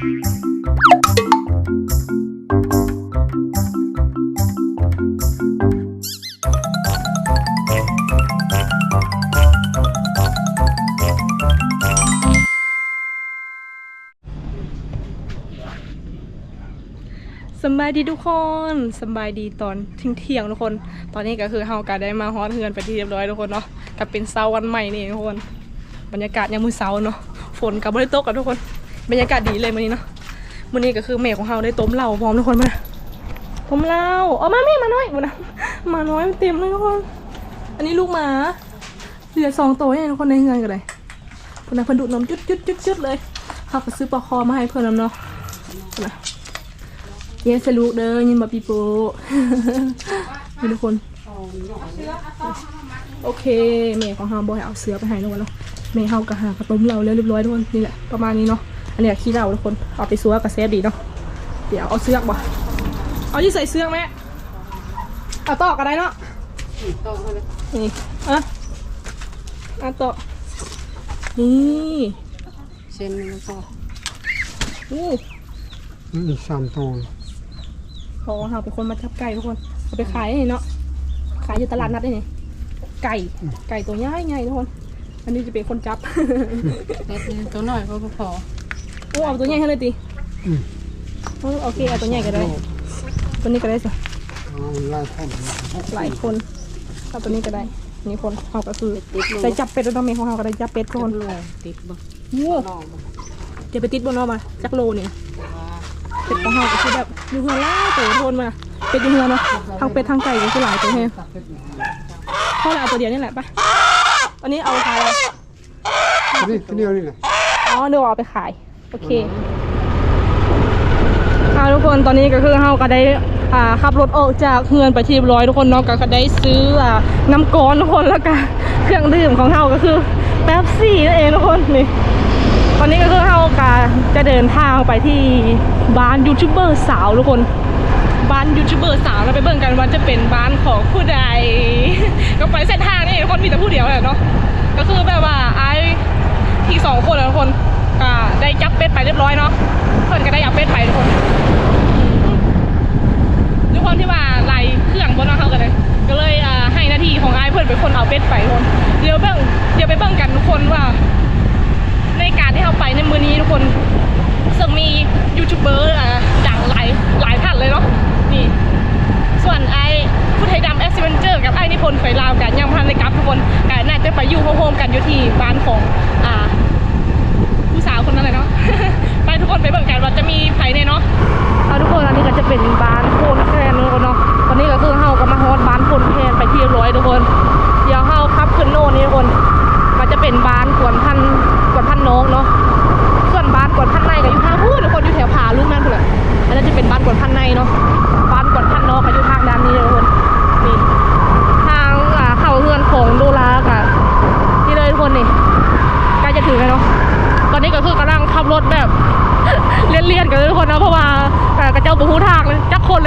สบายดีทุกคนสบายดีตอนเที่ยงเที่ยงทุกคน ตอนนี้ก็คือเฮาก็ได้มาฮอดเฮือนไปที่เรียบร้อยทุกคนเนาะก็เป็นเช้าวันใหม่นี่ทุกคน บรรยากาศยามมื้อเช้าเนาะฝนกับ่ได้ตกกันทุกคน บรรยากาศดีเลยมื้อนี้เนาะมื้อนี้ก็คือแม่ของเฮาได้ต้มเหล้าพร้อมทุกคนมาต้มเหล้าเอามาแม่มาน้อยบุนะมาน้อยเต็มเลยทุกคน อันนี้ลูกหมาเหลือสองตัวเนี่ยทุกคนในเฮือนกันเลยคนนั้นพิ่นดูดนมจุดจุดจุดจุดเลยเขาก็ซื้อปลาคอมาให้เพิ่อนน้ำเนาะนะเย้สลูกเด้อยินบอปีโป้ทุกคนโอเคแม่ของเฮาบอยเอาเสือไปให้ทุกคนเนาะแม่เฮากะหากระต้มเราแล้วเรียบร้อยทุกคนนี่แหละประมาณนี้เนาะ อันนี้ขี้เราทุกคนเอาไปซัวกับเซฟดีเนาะเดี๋ยวเอาเสือกบ่เอาที่ใส่เสือกไหมเอาต่อกันได้เนาะต้องเขาเลยนี่อะอะต่อนี่เส้นมันก็อู้อีกสามตัวพอเฮาเป็นคนมาจับไก่ทุกคนเอาไปขายนี่เนาะขายอยู่ตลาดนัดนี่ไก่ไก่ตัวใหญ่ใหญ่ทุกคนอันนี้จะเป็นคนจับเล็ดตัวหน่อยก็พอ โอ้เอาตัวใหญ่ให้เลยตีอืมเออโอเคเอาตัวใหญ่ก็ได้ ตัวนี้ก็ได้จ้ะเอาไล่ท่อนหลายคนเอาตัวนี้ก็ได้ นี่คนเขาก็คือติดลงได้จับเป็ดแล้วต้องมีของเขาก็ได้จับเป็ดทุกคนลงติดบ่โอ้ลองบ่จะไปติดบนนอกมาจักโลเนี่ยเป็ดของเขาก็คือแบบอยู่เฮือนล่าตัวโทนมาเป็ดอยู่เฮือนเนาะทางเป็ดทางไก่ก็คือหลายตัวแฮงพ่อเราเอาตัวเดียวนี่แหละปะอันนี้เอาขายอะไรนี่ตัวเดียวนี่แหละอ๋อเดี๋ยวเอาไปขาย โอเคค่ะทุกคนตอนนี้ก็คือเฮาก็ได้อ่าขับรถออกจากเฮือนไปที่ร้อยทุกคนเนาะก็ได้ซื้ออ่าน้ำก้อนทุกคนแล้วก็เครื่องดื่มของเฮาก็คือแป๊บซี่นั่นเองทุกคนนี่ตอนนี้ก็คือเฮาก็จะเดินทางไปที่บ้านยูทูบเบอร์สาวทุกคนบ้านยูทูบเบอร์สาวเราไปเบิ่งกันว่าจะเป็นบ้านของผู้ใด ก็ไปเส้นทางนี่คนมีแต่ผู้เดียวแหละเนาะก็คือแบบว่าไออีกสองคนนะทุกคนอ่า ได้จับเป็ดไปเรียบร้อยเนาะเพื่อนก็ได้จับเป็ดไปทุกคน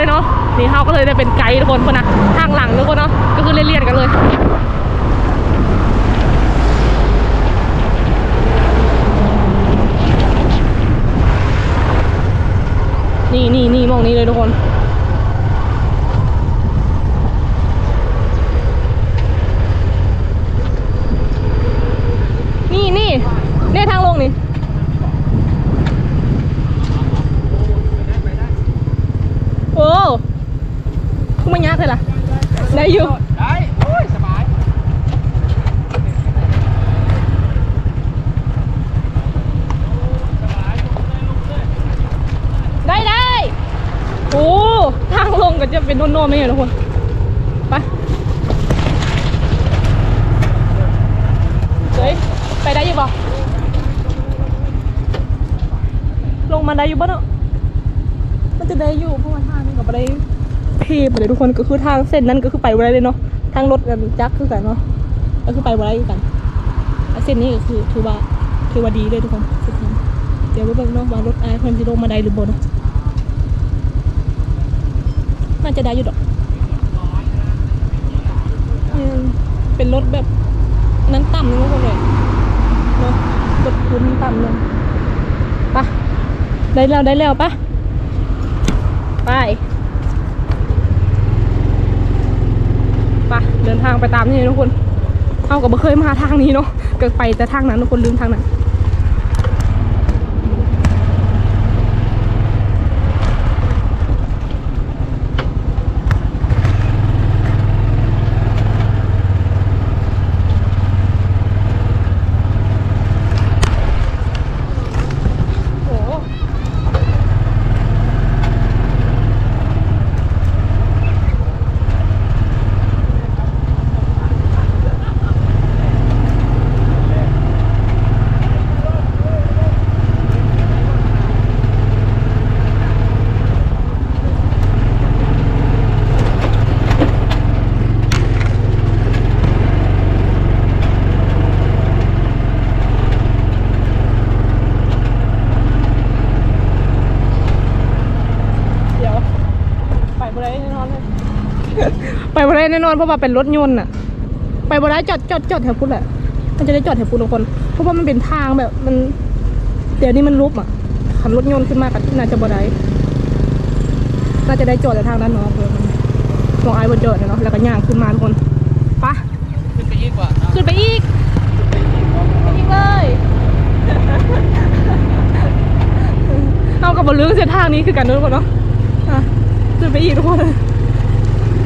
เลยเนาะนี่เขาก็เลยได้เป็นไกด์ทุกคนคนนะทางหลังทุกคนเนาะก็คือเลี่ยนๆกันเลยนี่นี่นี่มองนี้เลยทุกคน นี่นี่เนี่ยทางลงนี่ โอ้คุณมันยากเลยล่ะ ได้อยู่ ได้ โอ้ย สบาย ได้ได้โอ้ทางลงก็จะเป็นโน่นๆไม่เห็นทุกคนไปเฮ้ยไปได้อยู่ปะลงมาได้อยู่ปะเนาะมันจะได้อยู่เพราะว่าทางมันกับอะไร เทพเลยทุกคนก็คือทางเส้นนั้นก็คือไปได้เลยเนาะทางรถกันจักคือกันเนาะก็คือไปได้กันเส้นนี้ก็คือถือว่าถือว่าดีเลยทุกคนเส้นนี้เดี๋ยวไปเบิ่งเนาะว่ารถไอ้เพิ่นสิลงมาได้หรือบ่เนาะน่าจะได้อยู่ดอกอืมเป็นรถแบบนั้นต่ำนึงทุกคนเลยเนอะรถคุ้นต่ำลงไปได้แล้วได้แล้วปะไปไป เดินทางไปตามนี่ทุกคนเอากับบ่เคยมาทางนี้เนาะเกิดไปแต่ทางนั้นทุกคนลืมทางนั้น โอ้โหเดี๋ยว ไปบ่ได้แน่นอนเลย ไปบ่ได้แน่นอนเพราะว่าเป็นรถยนต์อะไปบ่ได้จอดจอดจอดแถวพุทธแหละ มันจะได้จอดแถวพุทธทุกคน เพราะว่ามันเป็นทางแบบมัน เดี๋ยวนี้มันรุบอะขันรถยนต์ขึ้นมากับน่าจะบ่ได้น่าจะได้จอดแต่ทางด้านนอกเลยลองไอ้บนจอดเนาะแล้วก็ย่างขึ้นมาทุกคนไปะขึ้นไปยิ่งกว่าขึ้นไปอีกไปอีกเลยเอากับบนเรื่องเส้นทางนี้คือกันเนอะทุกคนเนาะอะขึ้นไปอีกทุกคน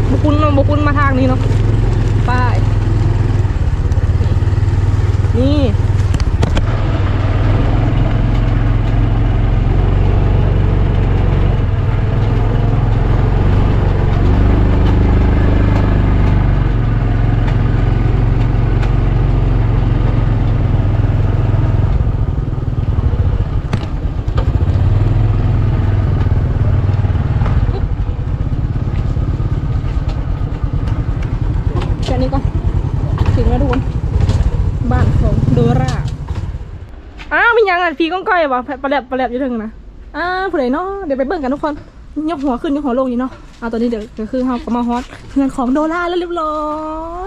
บุกุนเนาะบุกุนมาทางนี้เนาะไปนี่ แค่นี้ก่อนถึงแล้วทุกคน บ้านของโดราอ้าวมียังอะพี่ ก้องก้อยป่ะปลาแหลบปลาแหลบอยู่ถึงนะอ้าวผู้ใดเนาะเดี๋ยวไปเบิ่งกันทุกคนยกหัวขึ้นยกหัวลงอยู่เนาะเอาตอนนี้เดี๋ยวก็คือเราก็มาฮอตเงินของโดราแล้วเรียบร้อ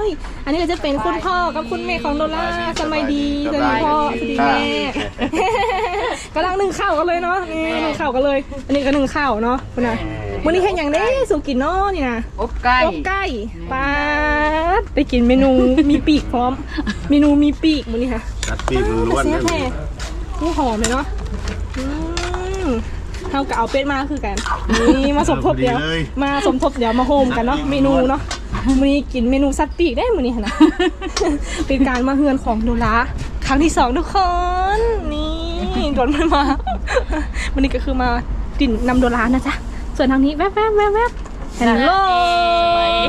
ยอันนี้ก็จะเป็นคุณพ่อกับคุณแม่ของโดราสมัยดีสวัสดีพ่อสวัสดีแม่กำลังหนึ่งข้าวกันเลยเนาะนี่หนึ่งข้าวกันเลย อันนี้ก็หนึ่งข้าวเนาะคุณนายวันนี้เห็นอย่างนี้สุกินเนาะนี่นะอบไก่อบไก่ปลาดไปกินเมนูมีปีกพร้อม เมนูมีปีกมื้อนี้ค่ะตัดปีกล้วนแซ่ๆบแท้ นี่หอมเลยเนาะอืมเท่ากับเอาเป็ดมาคือกัน นี่มาสมทบเดี๋ยวมาสมทบเดี๋ยวมาโฮมกันเนาะเมนูเนาะมื้อนี้กินเมนูสัตว์ปีกได้มื้อนี้ค่ะนะ เป็นการมาเฮือนของโดราครั้งที่สองทุกคน นี่โดนมันมาวันนี้ก็คือมาดินนำโดรานะจ๊ะ ส่วนทางนี้แวบแวบแวบแวบฮัลโหล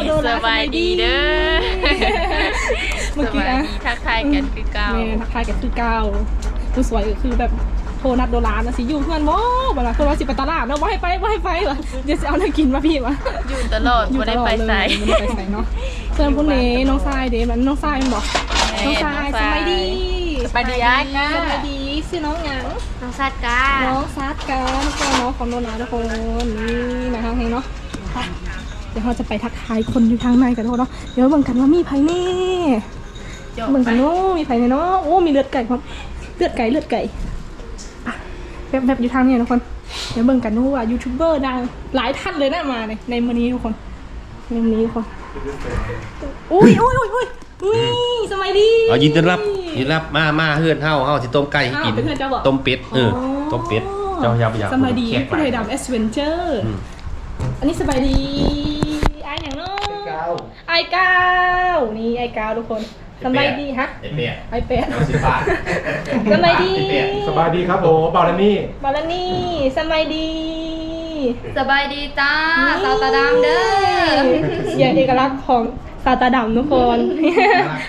โดราสบายดีเด้อเมื่อสกี้บายนะ ดีทักทายกันคือเก่า แม่ทักทายกันคือเก้า ผู้สวยก็คือแบบโทรนัดโดรานะสิอยู่เพื่อนบ่บ่ล่ะคนว่าสิไปตลาดเนาะบ่ให้ไปบ่ให้ไปวะเดี๋ยวสิเอาเนื้อกินมาพี่วะอยู่ตลอดอยู่บ่ตได้ลอดไปเลยใส่บ่ได้ไปใส่เนาะส่วนพวกนี้น้องทรายเด้มันน้องทรายมันบอกแม่น้องทรายสบายดีสบายดีอ้ายก้าสบายดีชื่อน้องหยังน้องซัดก้าน้องซัดกันก็น้องของโนนาทุกคนนี่นะคะเฮงเนาะเดี๋ยวเราจะไปทักทายคนอยู่ทางในกันทุกคนเนาะเดี๋ยวเบิ่งกันว่ามีไผแน่จบเบิ่งไปกันเนาะมีไผแน่เนาะโอ้มีเลือดไก่ครับเลือดไก่เลือดไก่อะแบบแบบอยู่ทางนี้ทุกคนเดี๋ยวเบิ่งกันดูว่ายูทูบเบอร์ดังหลายท่านเลยนะมาในในมื้อนี้ทุกคนในมื้อนี้ทุกคนอุ้ยอุ้ยอุ้ยอุ้ยอุ้ยสมัยดีเอายินดีรับยินดีรับมามาเฮือนเฮาเฮาสิต้มไก่ให้กินอ้าวเป็นเฮือนเจ้าบ่ต้มเป็ดเออต้มเป็ดเจ้าอยาบอยากสบายดีแขกหผู้ลาใดยดำเอสเวนเจอร์อืมอันนี้สบายดีไอายอย่างเน้อไอายก้าวนี่ไอายก้าวทุกคน สบายดีฮะไอ้เป็ดไอายเป็ดเอาสิบบาทสบายดีไอ้เป็ดสบายดีครับผมบารานี่บาลานี่สบายดี สบายดีจ้าสาวตาดำเด้อเสียงเอกลักษณ์ของซาตาดำทุกคน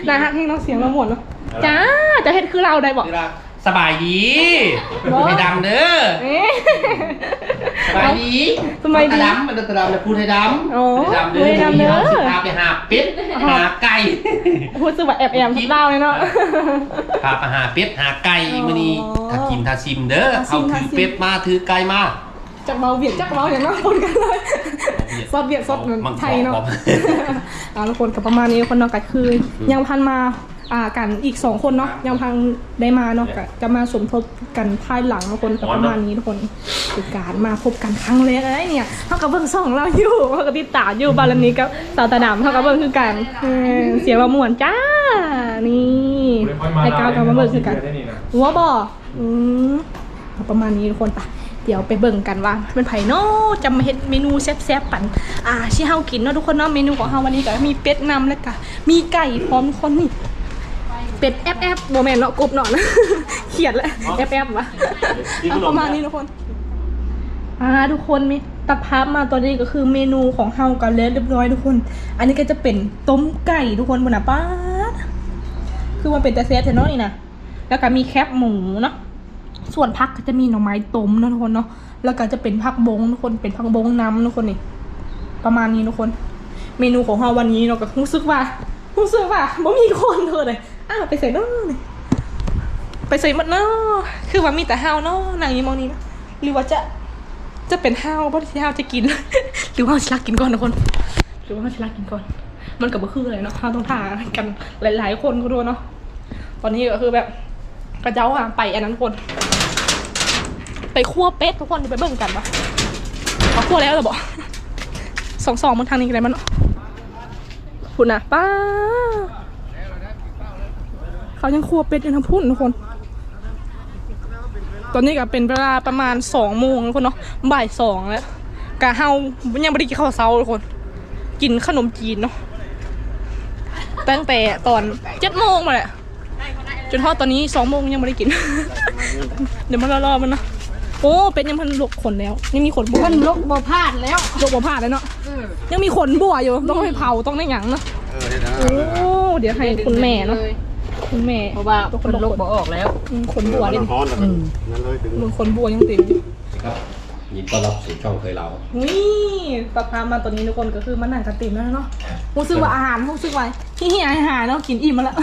น่าฮักให้น้องเสียงมาหมดเนาะจ้าจะเห็นคือเราได้บอกนี่ล่ะสบายดีบ่พูดให้ดำเด้อ เอ๊ะสบายดีสบายดีตาดำมันตาดำเลยพูดให้ดำอ๋อพูดให้ดำเด้พูดให้ดำเด้อสิพาไปหาเป็ดหาไก่พูดสึกว่าแอบแอบทับเล่าเลยเนาะพาไปหาเป็ดหาไก่อ๋อมื้อนี้ถ้ากินถ้าชิมเด้อถ้าชิเอามถือถ้าชิมเป็ดมาถือไก่มาจากเบาเบียดจากเบาอย่างนั้นคนกันเลยซอสเบียดซอสมังไทยเนาะกรอบอ่าทุกคนกับประมาณนี้คนนอกกัดคือยังพันมา อ่ากันอีกสองคนเนาะยังพังได้มาเนาะก็จะมาสมทบกันภายหลังทุกคนกับประมาณนี้ทุกคนคือการมาพบกันครั้งแรกอะไรเนี่ยเท่ากับเบิ่งสองเราอยู่เท่ากับติดตามอยู่บารมีกับสาวตาดำเท่ากับเบิ่งคือกันเออเสียงเราม่วนจ้านี่ไอ้ก้าวกับมาเบิ่งคือกันได้นี่นะหัวบ่อืมเอาประมาณนี้ทุกคนปะเดี๋ยวไปเบิ่งกันว่าเป็นไผ่เนาะจะมาเฮ็ดเมนูแซ่บๆปั่นอ่าที่เฮากินเนาะทุกคนเนาะเมนูของเฮาวันนี้ก็มีเป็ดนำแล้วก็มีไก่พร้อมทุกคนนี่ เป็ดแอบแอบโมเมนเนาะกบเนาะนะเขียดแล้วแอบแอบวะเอาประมาณนี้ทุกคนอ่าทุกคนมีตะพับมาตัวนี้ก็คือเมนูของเฮากันแล้วเรียบร้อยทุกคน อันนี้ก็จะเป็นต้มไก่ทุกคนบนนะป้าดคือมันเป็นแต่เซฟเทนเนาะนี่นะแล้วก็มีแคบหมูเนาะส่วนผักก็จะมีหน่อไม้ต้มเนาะทุกคนเนาะแล้วก็จะเป็นผักบงทุกคนเป็นผักบงน้ำทุกคนนี่ประมาณนี้ทุกคน เมนูของเราวันนี้เนาะก็รู้สึกว่ารู้สึกว่าบ่มีคนเลย อ้าวไปใส่นาะนี่ไปใส่หมดนาะคือว่ามีแต่เฮาเนาะนางยี่มองนี้นะหรือว่าจะจะเป็นห้าวเพราะที่ห้าวจะกิน หรือว่าชิลักกินก่อนทุกคน หรือว่าชิลักกินก่อน มันกับบ่คืออะไรเนาะห้าวต้องทากันหลาย ๆ คนก็ดูเนาะตอนนี้ก็คือแบบกระเจ้าอะไปอันนั้นคน ไปคั่วเป็ดทุกคนไปเบิ่งกันปะเขาคั่วแล้วหรอบอกสองสองมันทางนี้กันเลยมันคุณนะป้า เขายังคั่วเป็ดอยู่ทั้งพุ่นทุกคน ตอนนี้ก็เป็นเวลาประมาณสองโมงแล้วคนเนาะบ่ายสองแล้วกะเฮายังไม่ได้กินข้าวเช้าเลยคน กินขนมจีนเนาะตั้งแต่ตอนเจ็ดโมงมาแหละจนทอดตอนนี้สองโมงยังไม่ได้กิน เดี๋ยวมารอๆมันเนาะโอ้เป็นยังพันลกขนแล้ว ยังมีขนบัวมันลกบ่พลาดแล้วลกบัวผ่าดเลยเนาะยังมีขนบัวอยู่ต้องไปเผาต้องได้หยังเนาะเออได้นะโอ้เดี๋ยวให้คุณแม่เนาะ คุณแม่เพราะว่าตัวคมันนลลกกบ่ออกแล้วอืมขนบัวเล่นฮ้อนแล้วก็นั่นเลยดึงมึงขนบัวยังติดอยู่ครับยินต้อนรับสู่ช่องเคยเรานี่ปลาพามาตัวนี้ทุกคนก็คือมันหนังกระติ่มแล้วเนาะรู้สึกว่าอาหารรู้สึกว่าที่เฮียอาหารเนาะกินอิ่มมาแล้ว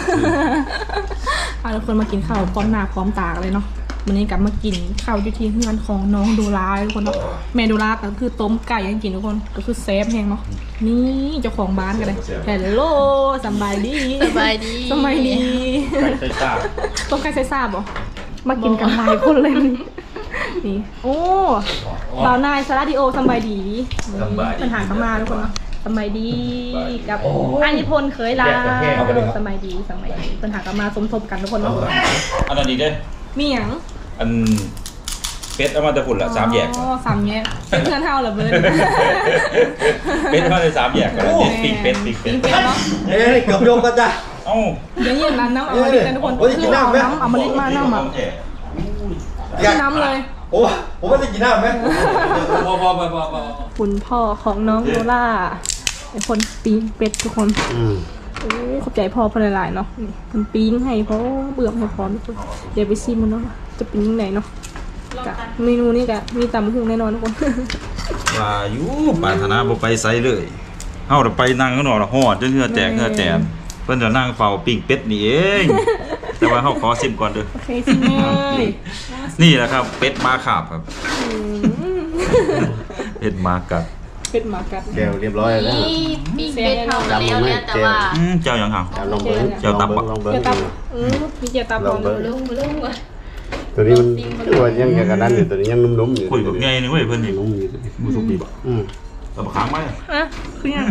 อะทุกคนมากินข้าวพร้อมหน้าพร้อมตากันเลยเนาะ วันนี้กลับมากินข้าวอยู่ที่เฮือนของน้องโดราทุกคนเนาะแม่โดราก็คือต้มไก่ยังกินทุกคนก็คือเซฟแหงเนาะนี่เจ้าของบ้านกันเลยเฮลโลสำบายดีสบายดีสบายดีไก่ไส้ซ่าต้มไก่ใส่ซาบเหรอมากินกันหลายคนเลยนี่นี่โอ้บ่าวนายสาราดิโอสำบายดีสำบายดีปัญหาเข้ามาทุกคนเนาะสำบายดีกับอันนิพนธ์เคยลาแยกกันแยกเอาไปเลยครับสำบายดีสำบายดีปัญหาเข้ามาสมทบกันทุกคนเนาะอันนั้นอีกเด้อ มีหยังอันเป็ดเอามาแตะฝุ่นละสามแยก อ๋อสามแยกเป็นเพื่อนเท่าเหรอเบิร์ดเป็ดเอามาในสามแยกก่อนนะปีกเป็ดปีกเป็ดเป็นเนาะเอ้ยเกือบโยงกันจ้ะ เอ้าเดี๋ยวเย็นนั้นน้ำเอามาลิกันทุกคนโอ้ยกิคืนอเอาน้ำไหมน้ำเอามาลิมาน้ำอะแยกกินน้ำเลย โอ้ผมไม่ได้กินน้ำไหมพอพอพอพอพอคุณพ่อของน้องโนล่าเป็นคนปีนเป็ดทุกคน อืม โอ้ขอบใจพ่อเพนหลายๆเนาะนี่มันปิ้งให้เพราะเบื่อให้พร้อมทุกคนเดี๋ยวไปซิมมันเนาะจะเป็นยังไงเนาะกะเมนูนี้กะมีตำหุงแน่นอนทุกคนว่าอยู่ปรารถนาบ่ไปไสเลยเฮาจะไปนั่งข้างนอกละฮอดจนเหงื่อแตกเหงื่อแตนเพิ่นจะนั่งเฝ้าปิ้งเป็ดนี่เองแต่ว่าเฮาขอซิมก่อนเด้อโอเคซิมเลยนี่แหละครับ เป็ดมาขาบครับเป็ดมากัด เป็ดหมากัด แก้วเรียบร้อยแล้วนี่ปีกเป็ดเท่ากันแล้วเนี่ยแต่ว่าอืมเจ้าหยังหาจำลองเบิ้งเจ้าตับลองอะเบิ้งเจียวตับเออมีเจียวตับลองเบิ้งลุงลุงว่ะตัวนี้มันตัวยังกับกันนั่นอยู่ตัวนี้ยังนุ่มๆอยู่คุยกับไงนึงเว้ยเพิ่นนี่นุ่มอยู่บ่สุกดีบ่อืมเอามาค้างไว้อะคือยัง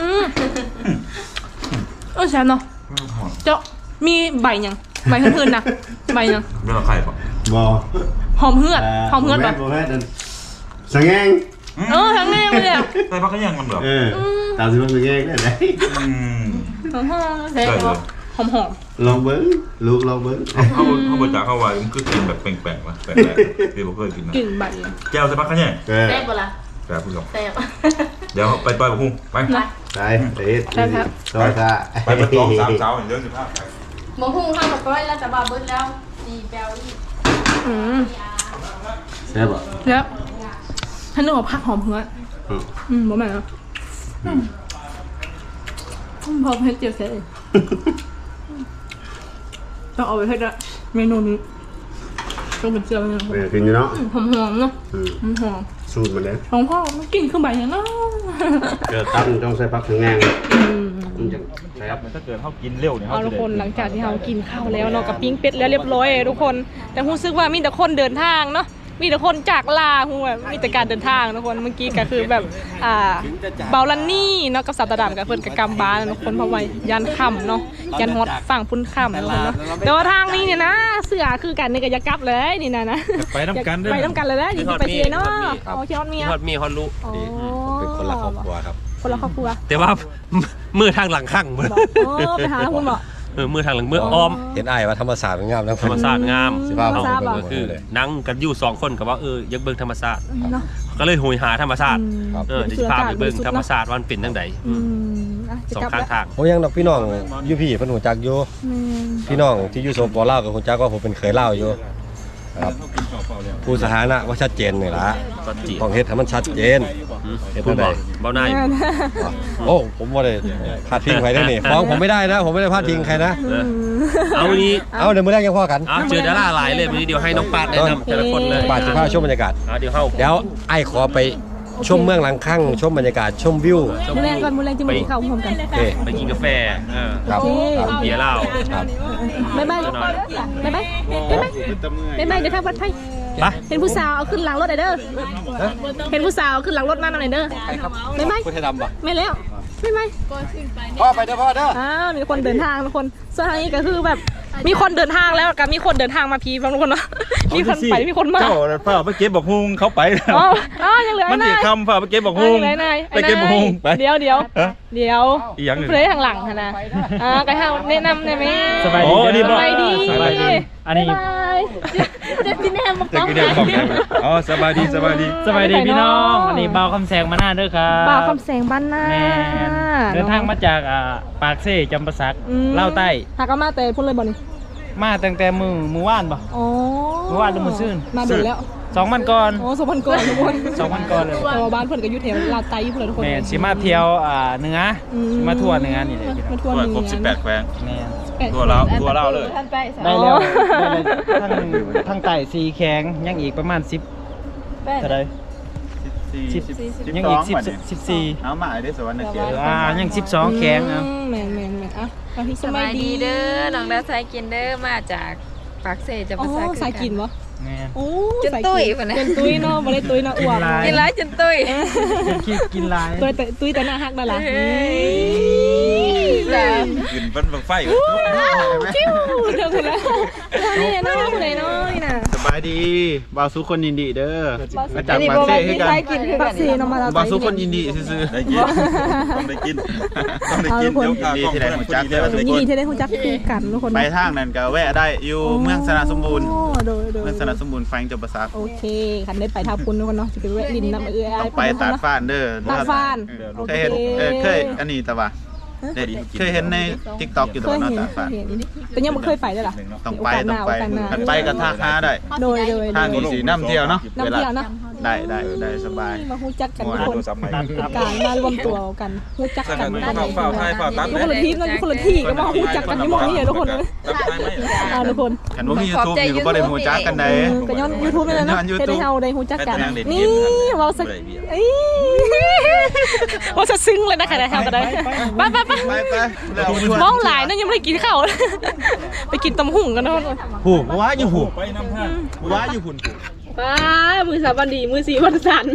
อืมเออใช่เนาะเจ้ามีใบยังใบเพื่อนๆนะใบยังเรื่องไข่ป่ะบอหอมเหือดหอมเหือดแบบ บ่แม่นนั่นสังแงง เออทั้งแน่เลยอะใส่ผักกระเทียมมันแบบเออตามสิมันสังแงงได้ไหนอืมหอมหอมเลยหอมหอมลองเบิ้งลูกลองเบิ้งเขาเขาบริจาคเข้าไว้มันคือกินแบบแปลงๆว่ะแปลกๆที่ผมเคยกินนะกลิ่นใบแก้วใส่ผักกระเทียมเออแซ่บปะล่ะแปลกผู้ชมแซ่บเดี๋ยวไปต่อยกับพุ่งไปนะไปไปเฮ็ดซอยซะไปเป็นสองสามเช้าเดี๋ยวสิบห้าไปหมูหุ้งข้าวกับก้อยแล้วจะบาเบิ้ลแล้วดีแปลวอีกอืมแซ่บอะแล้ว ถ้านึกว่าผักหอมเหือดอืมอืมบ่แม่นนะอืมพอเพชรเจียวเสร็จเลยต้องเอาไปให้ละเมนูนี้ต้องเป็นเจียวเนี่ยเออกินอยู่เนาะหอมหอมๆเนาะอืมหอมหอมสูตรมันเด้อหอมพ่อมันกลิ่นคือใบอย่างเนาะเกิดตั้งต้องใส่ผักสังแงงอืม มันจะแซ่บถ้าเกิดเฮากินเร็วเนี่ยเอาเฮาทุสิกได้คนหลังจากที่เรากินข้าวแล้วเนาะกับปิ้งเป็ดแล้วเรียบร้อยทุกคน แต่รู้สึกว่ามีแต่คนเดินทางเนาะ มีแต่คนจากลาหูแบบมีแต่การเดินทางทุกคนเมื่อกี้ก็คือแบบอ่าเบาลันนี่เนาะกับสาวตาดำกับเพื่อนกับกำบาลทุกคนเพราะว่ายันค่ำเนาะยันฮอตฝั่งพุ่นค่ำทุกคนเนาะแต่ว่าทางนี้เนี่ยนะ เสือคือกันนี่ก็จะกลับเลยนี่นะนะไปน้ำกันเด้อไปน้ำกันเลยนะนี่ไปเชียร์เนาะโอเคฮอตเมียฮอดมีฮอดรู้อ๋อเป็นคนละครอบครัวครับคนละครอบครัวแต่ว่ามือทางหลังข้างมือบอกอ๋อไปหาคุณบอ กเออมือทางหลังมืออ้อมเห็นอ้ายว่าธรรมศาสตร์มันงามนะธรรมศาสตร์งามสิพาธรรมศาสตร์ผมเหรอไปก็เบิ่งคือเลยนั่งกันอยู่สองคนกับว่าเอออยักเบิ่งธรรมศาสตร์เนาะก็เลยโหยหาธรรมศาสตร์ครับเออจะพาไปเบิ่งธรรมศาสตร์วามันเป็นจังไดอืมอะจะสองกลับข้างแล้วทางผมยังดอกพี่น้องอยู่พี่เพิ่นหูจักอยู่อืมพี่น้องที่อยู่โซปอลาวกับหูจักว่าผมเป็นเคยเล่าวอยู่ครับ ผู้สถานะว่าชัดเจนนี่ล่ะตอนจีบต้องเฮ็ดให้มันชัดเจนอืมเฮ็ดพูดได้บอกเบาหน้าอยู่โอ้ผมบ่ได้พาดพิงใครได้นี่ฟ้องผมไม่ได้นะ ผมไม่ได้พาดพิงใครนะเออเอาวันนี้เอาเดี๋ยวมื้อแรกยังพอกันเอาเจอดาราหลายเลยวันนี้เดี๋ยวให้น้องปาดแนะนำแต่ละคนเลยบาดสิพาชมบรรยากาศเอาเดี๋ยวเข้าเดี๋ยวไอ้ขอไปชมเมืองหลังข้างชมบรรยากาศชมวิวมือแรงก่อนมือแรงจะมือเข้าพร้อมกันโอเคไปกินกาแฟเออครับโอเคครับเบียร์เหล้าครับบ๊ายบายบ๊ายบายบ๊ายบายบ๊ายบายบ๊ายบายเดี๋ยวทางวัดไทย ไปเห็นผู้สาวเอาขึ้นหลังรถหน่อยเด้อเห็นผู้สาวเอาขึ้นหลังรถมาหน่อยเด้อบ๊ายบายคุณไทยดำป่ะไม่แล้วบ๊ายบายพ่อไปเด้อพ่อเด้ออ้าวมีคนเดินทางทุกคน ส่วนทางนี้ก็คือแบบมีคนเดินทางแล้วกับมีคนเดินทางมาพีฟังทุกคนเนาะมีคนไปมีคนมาเจ้าฝ่าไปเก็บบอกฮุงเขาไปแล้วอ๋ออ๋อยังเหลือมันไอ้สินายคำฝ่าไปเก็บบอกอ๋ฮุองยังเหลือไอ้นายไปเก็บบอกฮุงไปเดี๋ยวเดี๋ยวฮะเดี๋ยวอีหยังหนึ่งเพลทางหลังค่ะนะอ่าไก่ห้าแนะนำหน่อยไหมสบายโอ้ดีอันนี้สบ่บายดีสบายดีอันนี้บ๊ายบายเจ็บที่แนมมาจะกินเดียวของได้ไหมอ๋อสบายดีสบายดีสบายดีพี่น้องอันนี้เบาคำแสงมาหน้าเด้อครับบ่าวคำแสงบ้านหน้าแม่นเดินทางมาจากอ่าปากเซ่จำปาสักอืมเล่าวใต้หากเอามาแต่พุ่นเลยบ่นี่มาตั้งแต่มือมือว่านบ่ อ๋อเมื่อวานดูมื้อซื่น มาเดือแล้วสองวันก่อนอ๋อสองพันก่อนทุกคนสองวันก่อนเลยแต่ว่าบ้านเพิ่นก็อยู่แถวลาดไตพุ่นเลยทุกคน แม่นสิมาเที่ยวอ่าเหนืออืมสิมาทั่วเหนือนี่เลยพี่น้องมาทั่วตัวเหนือครบ18แควงแม่นแปดตัวเราตัวเราเลยได้แล้วอ๋อได้แล้วทั้งทั้งไต่สีแข็งยังอีกประมาณ10เท่าใดสิบยังอีกสิบสิบสี่เอามาได้สวรรค์เกียรติอ่ายัง12แข็งอะ อืมแม่นแม่นแม่นอะ มาที่สบายดีเด้อน้องดาวสายกินเด้อมาจากปากเซ่จะอ๋อมาสายสายกินวะแม่นโอ้จนตุ้ยปะเนี่ยจนตุ้ยเนาะบ่ได้ตุ้ยเนาะอ้วกกินหลายกินร้ายจนตุ้ยเป็นขี้กินหลายตุ้ยแต่ตุ้ยแต่หน้าฮักนั่นล่ะเฮ้ย จ้ะกินเป็นบังไฟจิ้วเดี๋ยวคนละนี่เนาะคนไหนเนาะนี่น่ะสบายดีบาวสุคนยินดีเด้อมาจากอันนี้ปากบ่เซ่แม่นให้ที่กันสายกินคือปักักนซีเนาะมาแล้วบาวสุคนยินดีซื่อได้กินต้องได้กินต้องได้กินเดี๋ยวๆยินดีที่ได้หัวจักเด้อทุกยินคดีนที่ได้รู้จักคือกันทุกคนไปทางนั้นก็แวะได้อยู่เมืองสนาสมบูรณ์โอ้โดยโดยเมืองสนาสมบูรณ์แขวงจำปาสักโอเคคันได้ไปทาปุนทุกคนเนาะจะไปแวะดินน้ำเอื้อยต้องไปตาดฟ้านเด้อตาดฟ้านเคยเห็นเออเคยอันนี้แต่ว่า ได้เคยเห็นใน TikTok อยู่เคตัวยเนาะเห็นตาดเคฟ้ายนเห็นแต่ยังไม่เคยไปเลยล่ะ ต้องไปโอกาสหต้อน้างโอกาสหน้าไปกันไปกับทักหาได้ โดยโดยทางนี้สีน้ำเที่ยวเนาะน้ำเที่ยวเนาะ ได้ได้ได้สบาย มาฮู้จักกันหัวทุกคนโทรศัพท์ใหม่เป็นการมารวมตัวกันฮู้จักสักกักันนทุกคนเฝ้าเฝ้าไทยเฝ้าตัดทุกคนละทีมเนาะทุกคนละที่ก็มาฮู้จักกันที่มองนี่เลยทุกคนเลยตัดไทยไหมอ่าทุกคนขันว่ามี YouTube นี่ก็บ่ได้หัวจักกันได้เออก็ย้อน YouTube นี่แหละเนาะย้อน YouTube เฮ็ดให้เฮาได้ฮู้จักกันแม่แต่นางเด่นนี่เย็นเว้าสักบ่ได้เบียร์เอ้ยว่าจะซึ้งเลยนะคะได้เฮาก็ได้ไปไปไปไปไปแล้วเอาไปทั่วมองหลายนั่นยังไม่ได้กินข้าวไปกินตำหุ่งกันนะทุกคนหูว่าอยู่หูไปน้ำท่าว่าอยู่หุ่น ป้ามือสามวันดีมือสี่วันสัน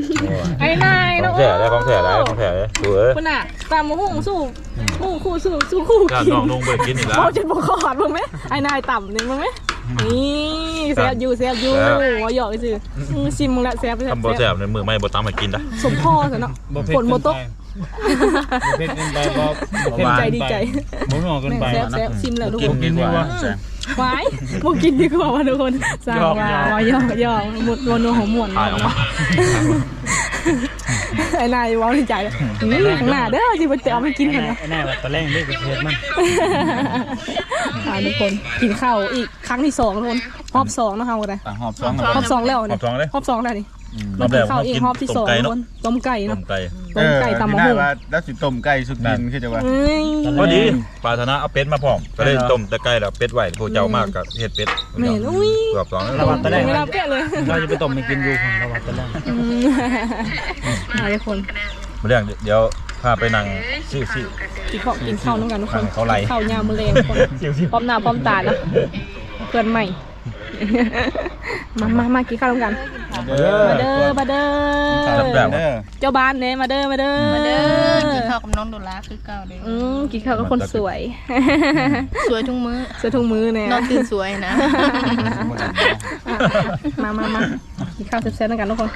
ไอ้นายน้องของแท้ได้ของแท้ได้ของแท้ได้สวยคุณน่ะตามมาหุ่งสู้หุ่งคู่สู้สู้คู่การกินน้องลงเบิดกินอีกแล้วเอาจนบกคอดมึงไหมไอ้นายต่ำหนึ่งมึงไหมนี่เสียบอยู่เสียบอยู่หัวหยอกสิมึงชิมมึงละเสียบเสียบทำบ่แซ่บในมือไม่บ่ตามมากินได้สมพ่อสิเนาะฝนโมโตกบ่เผ็ดเกินไปบ่ดีใจดีใจบ่หนอเกินไปแซ่บแซ่บชิมแล้วทุกกิคนนกินดีกว่า ไว้มึงกินดีกว่าว่ะทุกคนสั่งว่าว่าหยอกหยอกหมดวันนัวของหมวนถ่ายออกมาไอ้นายว้าวในใจเลยนี่ข้างหน้าเด้อจิบเตเอาไปกินกันนะไอ้แน่ว่าตอนแรกเรียกเผ็ดมันอ่าทุกคนกินข้าวอีกครั้งที่สองทุกคนรอบสองนะคะวันนี้ต่างหอบสองรอบสองแล้วหอเนี่ยบสองเลยรอบสองแล้วนี่ รอบแรกข้าวอีกรอบที่สองไก่ทุกเนาะคนต้มไก่ต้เนาะมไก่ต้มไก่ตำมะฮุ่งว่าแล้วสิต้มไก่สุกินคือจะว่า เอ้ย พอดีปรารถนาเอาเป็ดมาพร้อมก็เลยต้มแต่ไก่แล้วเป็ดไหวพวกเจ้ามากกับเฮ็ดเป็ดเหม็นอุ้ย รอบสองแล้วระวังตอนแรกเวลาเปี้ยเลยเราจะไปต้มให้กินอยู่คนระวังตอนแรกอืมอ่าทุกคนมาเรื่องเดี๋ยวพาไปนั่งซิ่วซิ่ว กินข้าวกินข้าวน้ำกันทุกคนเขาไล่ข้าวยามมือแรงคนพร้อมหน้าพร้อมตาเนาะเพื่อนใหม่ มามามากินข้าวน้ำกัน เด้อมาเด้อมาเด้จับแบอบเด้อเจ้าบ้านเนี่ยมาเด้อมาเด้อมาเด้อกินข้าวกับน้องโดลาคือเก่าเลยอืมกินข้าวกับคนสวย สวยทุกมื้อสวยทุกมือเนี่ยนอนตื่นสวยนะ มามามากินข้าวแซ่บๆด้วยกันทุกคน